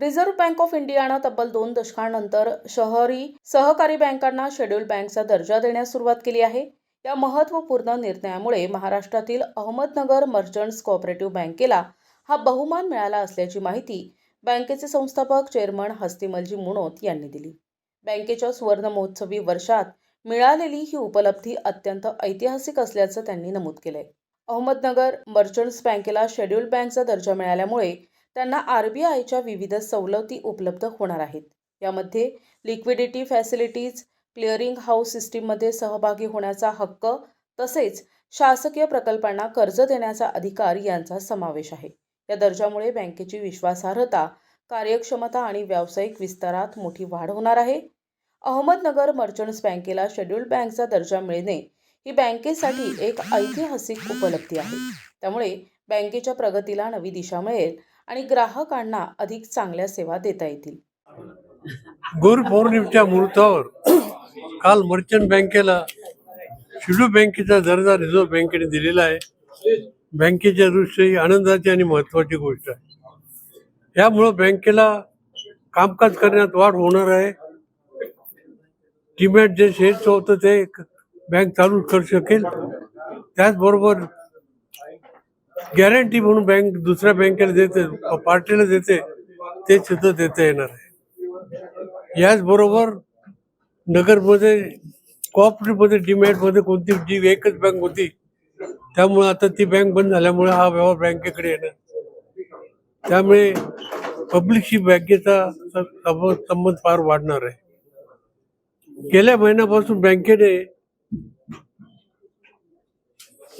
Reserve bank of इंडियानं तब्बल दोन दशकांनंतर शहरी सहकारी बँकांना शेड्यूल बँकचा दर्जा देण्यास सुरुवात केली आहे. या महत्त्वपूर्ण निर्णयामुळे महाराष्ट्रातील अहमदनगर मर्चंट्स कोऑपरेटिव्ह बँकेला हा बहुमान मिळाला असल्याची माहिती बँकेचे संस्थापक चेअरमन हस्तिमलजी मुणोत यांनी दिली. बँकेच्या सुवर्ण महोत्सवी वर्षात मिळालेली ही उपलब्धी अत्यंत ऐतिहासिक असल्याचं त्यांनी नमूद केलंय. अहमदनगर मर्चंट्स बँकेला शेड्यूल बँकचा दर्जा मिळाल्यामुळे त्यांना आर बी आयच्या विविध सवलती उपलब्ध होणार आहेत. यामध्ये लिक्विडिटी फॅसिलिटीज क्लिअरिंग हाऊस सिस्टीममध्ये सहभागी होण्याचा हक्क तसेच शासकीय प्रकल्पांना कर्ज देण्याचा अधिकार यांचा समावेश आहे. या दर्जामुळे बँकेची विश्वासार्हता कार्यक्षमता आणि व्यावसायिक विस्तारात मोठी वाढ होणार आहे. अहमदनगर मर्चंट्स बँकेला शेड्यूल्ड बँकचा दर्जा मिळणे ही बँकेसाठी एक ऐतिहासिक उपलब्धी आहे. त्यामुळे बँकेच्या प्रगतीला नवी दिशा मिळेल आणि ग्राहकांना अधिक चांगल्या सेवा देता येतील. गुरु पौर्णिमेच्या मुहूर्तावर काल मर्चंट बँकेला शिडू बँकेचा दर्जा रिझर्व्ह बँकेने दिलेला आहे. बँकेच्या दृष्टी आनंदाची आणि महत्वाची गोष्ट आहे. यामुळं बँकेला कामकाज करण्यात वाढ होणार आहे. डिमॅट जे शेअरचं होतं ते बँक चालू करू शकेल. त्याचबरोबर गॅरंटी म्हणून बँक दुसऱ्या बँकेला देते पार्टीला देते ते सुद्धा देता येणार आहे. याचबरोबर नगरमध्ये कोऑपरेटिव्हमध्ये डीमॅटमध्ये कोणती जी एकच बँक होती त्यामुळे आता ती बँक बंद झाल्यामुळे हा व्यवहार बँकेकडे येणार. त्यामुळे पब्लिकशी बँकेचा संबंध फार वाढणार आहे. गेल्या महिन्यापासून बँकेने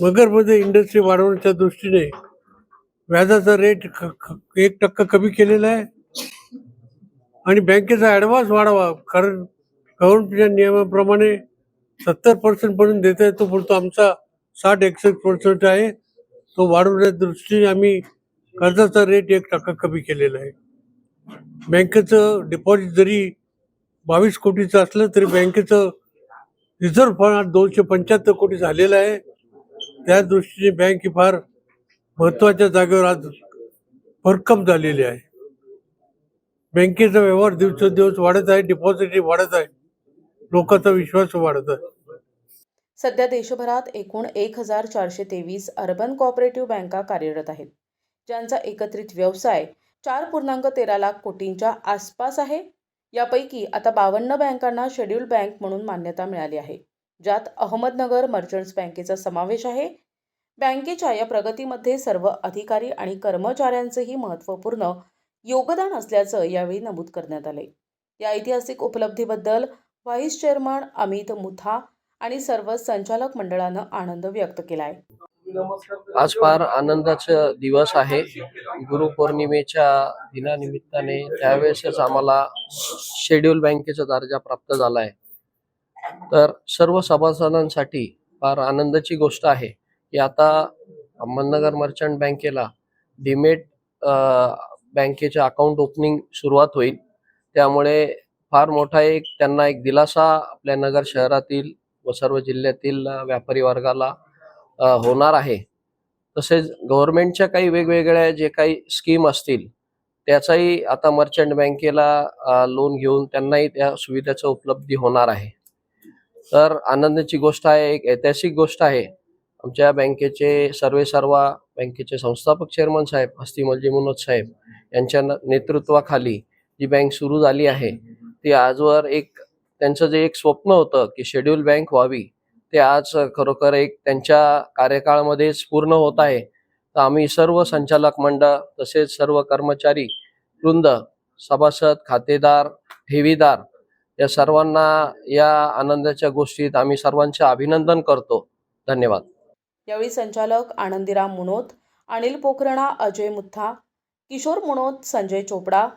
नगरमध्ये इंडस्ट्री वाढवण्याच्या दृष्टीने व्याजाचा रेट एक टक्का कमी केलेला आहे. आणि बँकेचा ॲडव्हान्स वाढावा कारण गव्हर्नमेंटच्या नियमाप्रमाणे सत्तर पर्सेंट पर्यंत देता येतो परंतु आमचा साठ एकसष्ट पर्सेंट आहे. तो वाढवण्याच्या दृष्टीने आम्ही कर्जाचा रेट एक टक्का कमी केलेला आहे. बँकेचं डिपॉझिट जरी बावीस कोटीचं असलं तरी बँकेचं रिझर्व्ह फंड दोनशे पंच्याहत्तर कोटी झालेलं आहे. त्या दृष्टीने बँक ही फार महत्त्वाच्या जागेवर आज भरकम झालेली आहे. बँकेचा व्यवहार दिवसेंदिवस वाढत आहे डिपॉझिट वाढत आहे. लोकांचा विश्वास वाढत आहे. सध्या देशभरात एकूण एक हजार चारशे तेवीस अर्बन कोऑपरेटिव्ह बँका कार्यरत आहेत. ज्यांचा एकत्रित व्यवसाय चार पूर्णांक तेरा लाख कोटींच्या आसपास आहे. यापैकी आता बावन्न बँकांना शेड्यूल बँक म्हणून मान्यता मिळाली आहे. ज्यात अहमदनगर मर्चंट्स बँकेचा समावेश आहे. बँकेच्या या प्रगतीमध्ये सर्व अधिकारी आणि कर्मचाऱ्यांचेही महत्त्वपूर्ण योगदान असल्याचं यावेळी नमूद करण्यात आले या ऐतिहासिक उपलब्धीबद्दल व्हाईस चेअरमन अमित मुथा आणि सर्व संचालक मंडळानं आनंद व्यक्त केलाय. आज फार आनंदाचा दिवस आहे. गुरुपौर्णिमेच्या दिनानिमित्ताने त्यावेळेसच आम्हाला शेड्यूल बँकेचा दर्जा प्राप्त झाला आहे तर सर्व सभासदांसाठी फार आनंदाची गोष्ट आहे की आता अहमदनगर मर्चंट बँकेला डिमेट बँकेचे अकाउंट ओपनिंग सुरुवात होईल. त्यामुळे फार मोठा एक त्यांना एक दिलासा आपल्या नगर शहरातील व सर्व जिल्ह्यातील व्यापारी वर्गाला होणार आहे. तसेच गव्हर्नमेंटच्या काही वेगवेगळ्या जे काही स्कीम असतील त्याचाही आता मर्चंट बँकेला लोन घेऊन त्यांनाही त्या सुविधेचा उपलब्धी होणार आहे. तर आनंदाची गोष्ट आहे एक ऐतिहासिक गोष्ट आहे. आमच्या बँकेचे सर्वे सर्वा बँकेचे संस्थापक चेअरमन साहेब हस्तिमलजी मुनोद साहेब यांच्या न- नेतृत्वाखाली जी बँक सुरू झाली आहे ती आजवर एक त्यांचं जे एक स्वप्न होतं की शेड्यूल बँक व्हावी ते आज खरोखर एक त्यांच्या कार्यकाळामध्येच पूर्ण होत आहे. तर आम्ही सर्व संचालक मंडळ तसेच सर्व कर्मचारी वृंद सभासद खातेदार ठेवीदार या सर्वांना या आनंदाच्या गोष्टीत आम्ही सर्वांचे अभिनंदन करतो. धन्यवाद. यावेळी संचालक आनंदीराम मुनोत अनिल पोखरणा अजय मुथा किशोर मुनोत संजय चोपडा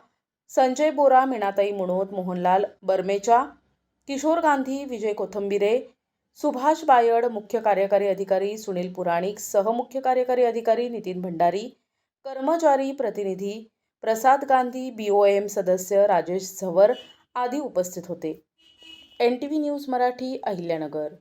संजय बोरा मीनाताई मुनोत मोहनलाल बर्मेचा किशोर गांधी विजय कोथंबिरे सुभाष बायड मुख्य कार्यकारी अधिकारी सुनील पुराणिक सहमुख्य कार्यकारी अधिकारी नितीन भंडारी कर्मचारी प्रतिनिधी प्रसाद गांधी बी ओ एम सदस्य राजेश झवर आदी उपस्थित होते. N T V news Marathi Ahilyanagar.